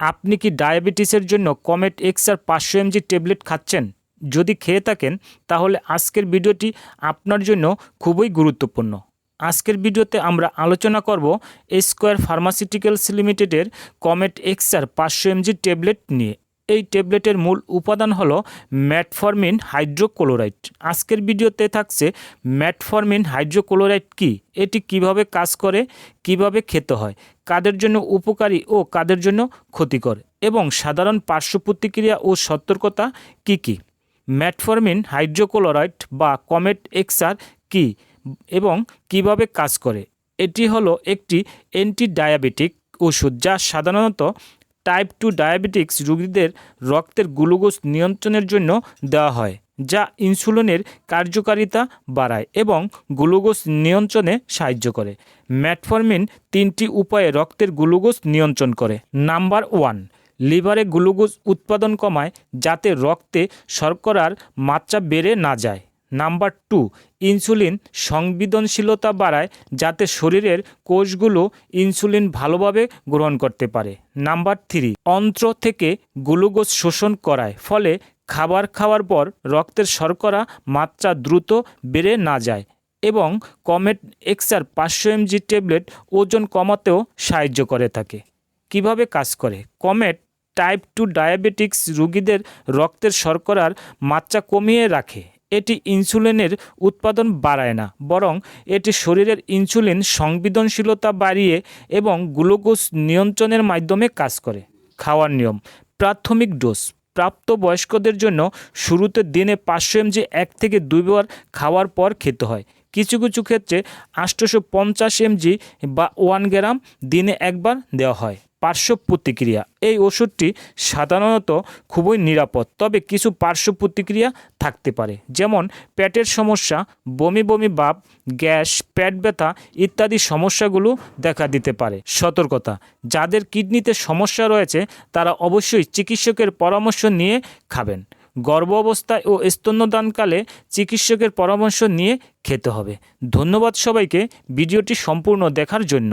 আপনি কি ডায়াবেটিসের জন্য কমেট এক্স আর পাঁচশো এমজি ট্যাবলেট খাচ্ছেন? যদি খেয়ে থাকেন, তাহলে আজকের ভিডিওটি আপনার জন্য খুবই গুরুত্বপূর্ণ। আজকের ভিডিওতে আমরা আলোচনা করব স্কোয়ার ফার্মাসিউটিক্যালস লিমিটেডের কমেট এক্স আর পাঁচশো এমজি ট্যাবলেট নিয়ে। এই ট্যাবলেটের মূল উপাদান হলো ম্যাটফরমিন হাইড্রোক্লোরাইড। আজকের ভিডিওতে থাকছে ম্যাটফরমিন হাইড্রোক্লোরাইড কি? এটি কীভাবে কাজ করে? কীভাবে খেতে হয়? কাদের জন্য উপকারী ও কাদের জন্য ক্ষতিকর? এবং সাধারণ পার্শ্ব প্রতিক্রিয়া ও সতর্কতা কি কি? ম্যাটফরমিন হাইড্রোক্লোরাইড বা কমেট এক্সার কি এবং কীভাবে কাজ করে? এটি হলো একটি অ্যান্টি ডায়াবেটিক ওষুধ যা সাধারণত টাইপ টু ডায়াবেটিক্স রোগীদের রক্তের গ্লুকোজ নিয়ন্ত্রণের জন্য দেওয়া হয়, যা ইনসুলিনের কার্যকারিতা বাড়ায় এবং গ্লুকোজ নিয়ন্ত্রণে সাহায্য করে। ম্যাটফরমিন তিনটি উপায়ে রক্তের গ্লুকোজ নিয়ন্ত্রণ করে। নাম্বার ওয়ান, লিভারে গ্লুকোজ উৎপাদন কমায় যাতে রক্তে শর্করার মাত্রা বেড়ে না যায়। নাম্বার টু, ইনসুলিন সংবেদনশীলতা বাড়ায় যাতে শরীরের কোষগুলো ইনসুলিন ভালোভাবে গ্রহণ করতে পারে। নাম্বার থ্রি, অন্ত্র থেকে গ্লুকোজ শোষণ করায়, ফলে খাবার খাওয়ার পর রক্তের শর্করা মাত্রা দ্রুত বেড়ে না যায় এবং কমেট এক্সার পাঁচশো এমজি ট্যাবলেট ওজন কমাতেও সাহায্য করে থাকে। কীভাবে কাজ করে? কমেট টাইপ টু ডায়াবেটিক্স রোগীদের রক্তের শর্করার মাত্রা কমিয়ে রাখে এটি ইনসুলিনের উৎপাদন বাড়ায় না, বরং এটি শরীরের ইনসুলিন সংবেদনশীলতা বাড়িয়ে এবং গ্লুকোজ নিয়ন্ত্রণের মাধ্যমে কাজ করে। খাওয়ার নিয়ম, প্রাথমিক ডোজ প্রাপ্তবয়স্কদের জন্য শুরুতে দিনে পাঁচশো এমজি এক থেকে দুইবার খাওয়ার পর খেতে হয়। কিছু কিছু ক্ষেত্রে আটশোশো পঞ্চাশ এমজি বা ওয়ান গ্রাম দিনে একবার দেওয়া হয়। পার্শ্ব প্রতিক্রিয়া এই ওষুধটি সাধারণত খুবই নিরাপদ, তবে কিছু পার্শ্ব প্রতিক্রিয়া থাকতে পারে, যেমন পেটের সমস্যা, বমি বমি ভাব, গ্যাস, পেট ব্যথা ইত্যাদি সমস্যাগুলো দেখা দিতে পারে। সতর্কতা, যাদের কিডনিতে সমস্যা রয়েছে, তারা অবশ্যই চিকিৎসকের পরামর্শ নিয়ে খাবেন। গর্ভ অবস্থায় ও স্তন্যদানকালে চিকিৎসকের পরামর্শ নিয়ে খেতে হবে। ধন্যবাদ সবাইকে, ভিডিওটি সম্পূর্ণ দেখার জন্য।